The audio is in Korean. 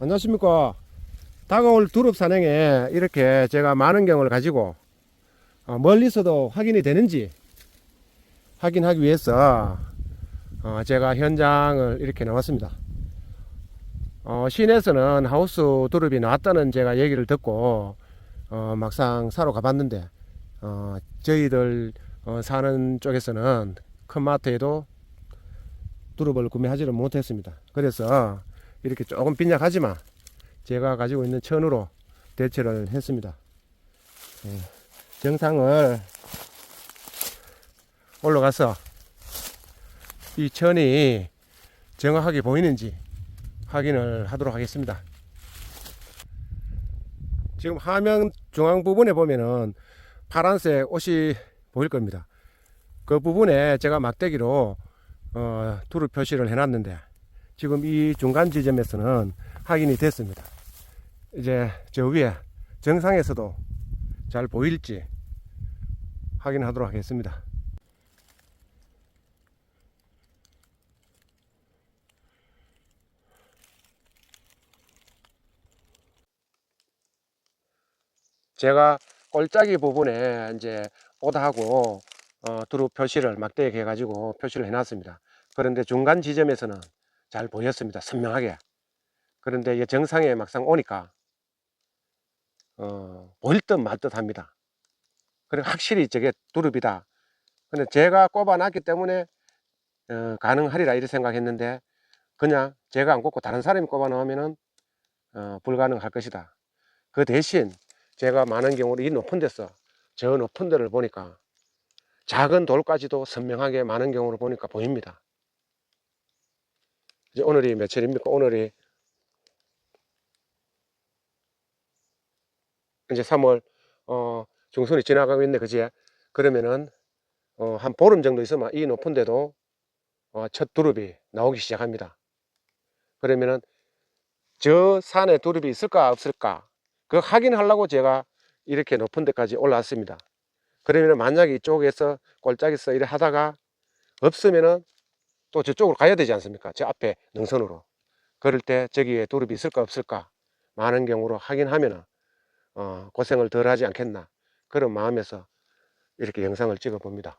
안녕하십니까. 다가올 두릅 산행에 이렇게 제가 많은 경우를 가지고 어, 멀리서도 확인이 되는지 확인하기 위해서 어, 제가 현장을 이렇게 나왔습니다. 어, 시내에서는 하우스 두릅이 나왔다는 제가 얘기를 듣고 어, 막상 사러 가봤는데 어, 저희들 어, 사는 쪽에서는 큰 마트에도 두릅을 구매하지를 못했습니다. 그래서 이렇게 조금 빈약하지만 제가 가지고 있는 천으로 대체를 했습니다. 예, 정상을 올라가서 이 천이 정확하게 보이는지 확인을 하도록 하겠습니다. 지금 화면 중앙 부분에 보면은 파란색 옷이 보일 겁니다. 그 부분에 제가 막대기로 어, 두루 표시를 해놨는데 지금 이 중간 지점에서는 확인이 됐습니다. 이제 저 위에 정상에서도 잘 보일지 확인하도록 하겠습니다. 제가 꼴짜기 부분에 이제 오다하고 어, 두루 표시를 막대기 해가지고 표시를 해놨습니다. 그런데 중간 지점에서는 잘 보였습니다. 선명하게. 그런데 정상에 막상 오니까 어, 보일 듯 말 듯 합니다. 그래 확실히 저게 두릅이다. 근데 제가 꼽아놨기 때문에 어, 가능하리라 이렇게 생각했는데 그냥 제가 안 꼽고 다른 사람이 꼽아 놓으면은 어, 불가능할 것이다. 그 대신 제가 많은 경우로 이 높은 데서 저 높은 데를 보니까 작은 돌까지도 선명하게 많은 경우로 보니까 보입니다. 이제 오늘이 며칠입니까? 오늘이 이제 3월 어, 중순이 지나가고 있네, 그지? 그러면은 어, 한 보름 정도 있으면 이 높은 데도 어, 첫 두릅이 나오기 시작합니다. 그러면은 저 산에 두릅이 있을까 없을까 그 확인하려고 제가 이렇게 높은 데까지 올라왔습니다. 그러면 만약에 이쪽에서 꼴짝에서 이래 하다가 없으면은 또 저쪽으로 가야 되지 않습니까? 저 앞에 능선으로. 그럴 때 저기에 두릅이 있을까 없을까 많은 경우로 확인하면은 어, 고생을 덜 하지 않겠나 그런 마음에서 이렇게 영상을 찍어 봅니다.